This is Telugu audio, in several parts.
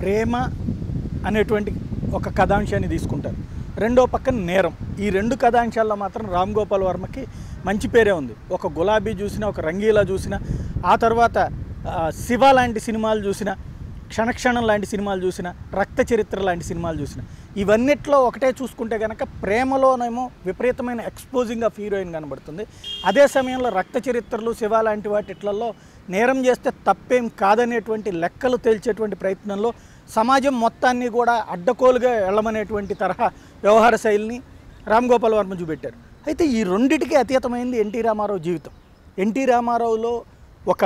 ప్రేమ అనేటువంటి ఒక కథాంశాన్ని తీసుకుంటారు. రెండో పక్కన నేరం. ఈ రెండు కథాంశాల్లో మాత్రం రామ్ గోపాల్ వర్మకి మంచి పేరే ఉంది. ఒక గులాబీ చూసిన ఒక రంగీలా చూసిన ఆ తర్వాత శివ లాంటి సినిమాలు చూసిన క్షణక్షణం లాంటి సినిమాలు చూసిన రక్త చరిత్ర లాంటి సినిమాలు చూసిన. ఇవన్నిట్లో ఒకటే చూసుకుంటే కనుక ప్రేమలోనేమో విపరీతమైన ఎక్స్పోజింగ్ ఆఫ్ హీరోయిన్ కనబడుతుంది. అదే సమయంలో రక్త చరిత్రలు శివ లాంటి వాటిట్లలో నేరం చేస్తే తప్పేం కాదనేటువంటి లెక్కలు తేల్చేటువంటి ప్రయత్నంలో సమాజం మొత్తాన్ని కూడా అడ్డకోలుగా వెళ్ళమనేటువంటి తరహా వ్యవహార శైలిని రామ్ గోపాల్ వర్మ చూపెట్టారు. అయితే ఈ రెండిటికి అతీతమైంది ఎన్టీ రామారావు జీవితం. ఎన్టీ రామారావులో ఒక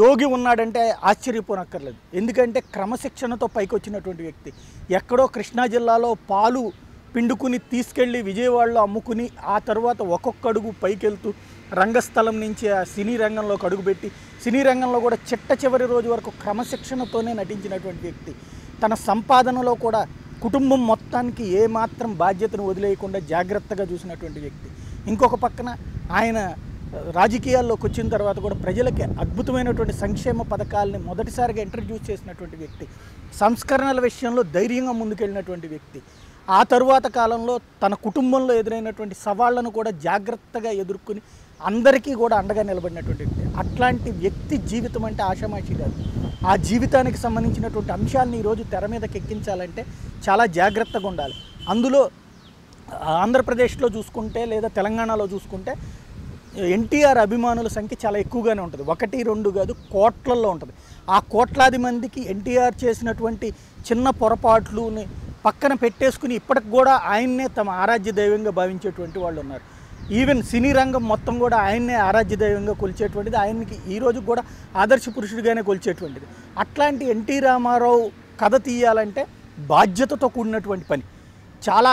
యోగి ఉన్నాడంటే ఆశ్చర్యపోనక్కర్లేదు. ఎందుకంటే క్రమశిక్షణతో పైకి వచ్చినటువంటి వ్యక్తి. ఎక్కడో కృష్ణా జిల్లాలో పాలు పిండుకుని తీసుకెళ్ళి విజయవాడలో అమ్ముకుని ఆ తర్వాత ఒక్కొక్క అడుగు పైకెళ్తూ రంగస్థలం నుంచి ఆ సినీ రంగంలోకి అడుగుపెట్టి సినీ రంగంలో కూడా చిట్ట చివరి రోజు వరకు క్రమశిక్షణతోనే నటించినటువంటి వ్యక్తి. తన సంపాదనలో కూడా కుటుంబం మొత్తానికి ఏమాత్రం బాధ్యతను వదిలేయకుండా జాగ్రత్తగా చూసినటువంటి వ్యక్తి. ఇంకొక పక్కన ఆయన రాజకీయాల్లోకి వచ్చిన తర్వాత కూడా ప్రజలకి అద్భుతమైనటువంటి సంక్షేమ పథకాలని మొదటిసారిగా ఇంట్రడ్యూస్ చేసినటువంటి వ్యక్తి సంస్కరణల విషయంలో ధైర్యంగా ముందుకెళ్ళినటువంటి వ్యక్తి ఆ తరువాత కాలంలో తన కుటుంబంలో ఎదురైనటువంటి సవాళ్ళను కూడా జాగ్రత్తగా ఎదుర్కొని అందరికీ కూడా అండగా నిలబడినటువంటి వ్యక్తి. అట్లాంటి వ్యక్తి జీవితం అంటే ఆషామాషి కాదు. ఆ జీవితానికి సంబంధించినటువంటి అంశాలను ఈరోజు తెర మీదకి ఎక్కించాలంటే చాలా జాగ్రత్తగా ఉండాలి. అందులో ఆంధ్రప్రదేశ్లో చూసుకుంటే లేదా తెలంగాణలో చూసుకుంటే ఎన్టీఆర్ అభిమానుల సంఖ్య చాలా ఎక్కువగానే ఉంటుంది. ఒకటి రెండు కాదు కోట్లల్లో ఉంటుంది. ఆ కోట్లాది మందికి ఎన్టీఆర్ చేసినటువంటి చిన్న పొరపాట్లుని పక్కన పెట్టేసుకుని ఇప్పటికి కూడా ఆయన్నే తమ ఆరాధ్య దైవంగా భావించేటువంటి వాళ్ళు ఉన్నారు. ఈవెన్ సినీ రంగం మొత్తం కూడా ఆయన్నే ఆరాధ్య దైవంగా కొలిచేటువంటిది. ఆయనకి ఈ రోజు కూడా ఆదర్శ పురుషుడిగానే కొలిచేటువంటిది. అట్లాంటి ఎన్టీ రామారావు కథ తీయాలంటే బాధ్యతతో కూడినటువంటి పని. చాలా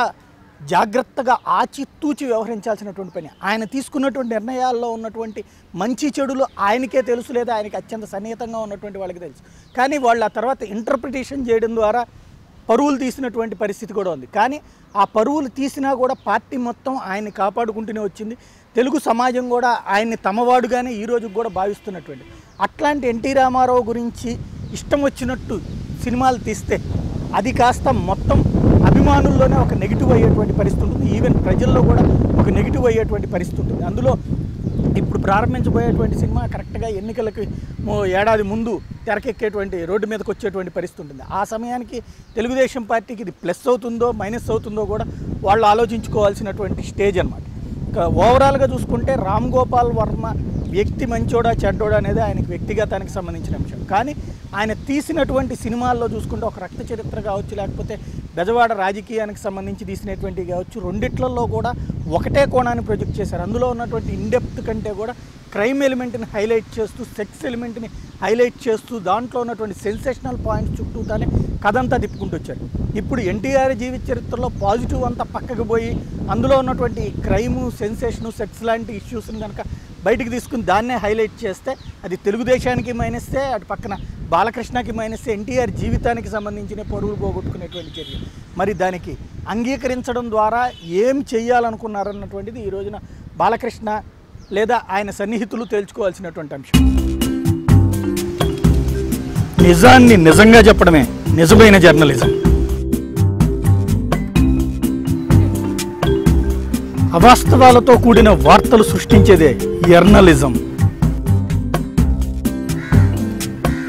జాగ్రత్తగా ఆచితూచి వ్యవహరించాల్సినటువంటి పని. ఆయన తీసుకున్నటువంటి నిర్ణయాల్లో ఉన్నటువంటి మంచి చెడులు ఆయనకే తెలుసు లేదా ఆయనకి అత్యంత సన్నిహితంగా ఉన్నటువంటి వాళ్ళకి తెలుసు. కానీ వాళ్ళు ఆ తర్వాత ఇంటర్ప్రిటేషన్ చేయడం ద్వారా పరువులు తీసినటువంటి పరిస్థితి కూడా ఉంది. కానీ ఆ పరువులు తీసినా కూడా పార్టీ మొత్తం ఆయన్ని కాపాడుకుంటూనే వచ్చింది. తెలుగు సమాజం కూడా ఆయన్ని తమవాడుగానే ఈ కూడా భావిస్తున్నటువంటి అట్లాంటి ఎన్టీ రామారావు గురించి ఇష్టం వచ్చినట్టు సినిమాలు తీస్తే అది కాస్త మొత్తం అభిమానుల్లోనే ఒక నెగిటివ్ అయ్యేటువంటి పరిస్థితి ఉంటుంది. ఈవెన్ ప్రజల్లో కూడా ఒక నెగిటివ్ అయ్యేటువంటి పరిస్థితి ఉంటుంది. అందులో ఇప్పుడు ప్రారంభించబోయేటువంటి సినిమా కరెక్ట్గా ఎన్నికలకి ఏడాది ముందు తెరకెక్కేటువంటి రోడ్డు మీదకి వచ్చేటువంటి పరిస్థితి ఉంటుంది. ఆ సమయానికి తెలుగుదేశం పార్టీకి ఇది ప్లస్ అవుతుందో మైనస్ అవుతుందో కూడా వాళ్ళు ఆలోచించుకోవాల్సినటువంటి స్టేజ్ అనమాట ఓవరాల్గా చూసుకుంటే రామ్ గోపాల్ వర్మ వ్యక్తి మంచోడా చెడ్డోడా అనేది ఆయనకి వ్యక్తిగతానికి సంబంధించిన అంశం. కానీ ఆయన తీసినటువంటి సినిమాల్లో చూసుకుంటే ఒక రక్త చరిత్ర కావచ్చు లేకపోతే బెజవాడ రాజకీయానికి సంబంధించి తీసినటువంటివి కావచ్చు రెండిట్లలో కూడా ఒకటే కోణాన్ని ప్రొజెక్ట్ చేశారు. అందులో ఉన్నటువంటి ఇండెప్త్ కంటే కూడా క్రైమ్ ఎలిమెంట్ని హైలైట్ చేస్తూ సెక్స్ ఎలిమెంట్ని హైలైట్ చేస్తూ దాంట్లో ఉన్నటువంటి సెన్సేషనల్ పాయింట్స్ చుట్టూతానే కథంతా తిప్పుకుంటూ వచ్చారు. ఇప్పుడు ఎన్టీఆర్ జీవిత చరిత్రలో పాజిటివ్ అంతా పక్కకు పోయి అందులో ఉన్నటువంటి క్రైము సెన్సేషను సెక్స్ లాంటి ఇష్యూస్ని కనుక బయటికి తీసుకుని దాన్నే హైలైట్ చేస్తే అది తెలుగుదేశానికి మైనస్తే అటు పక్కన బాలకృష్ణకి మైనస్ ఎన్టీఆర్ జీవితానికి సంబంధించిన పరువులు పోగొట్టుకునేటువంటి చర్య. మరి దానికి అంగీకరించడం ద్వారా ఏం చేయాలనుకున్నారన్నటువంటిది ఈ రోజున బాలకృష్ణ లేదా ఆయన సన్నిహితులు తేల్చుకోవాల్సినటువంటి అంశం. నిజాన్ని నిజంగా చెప్పడమే నిజమైన జర్నలిజం అవాస్తవాలతో కూడిన వార్తలు సృష్టించేదే జర్నలిజం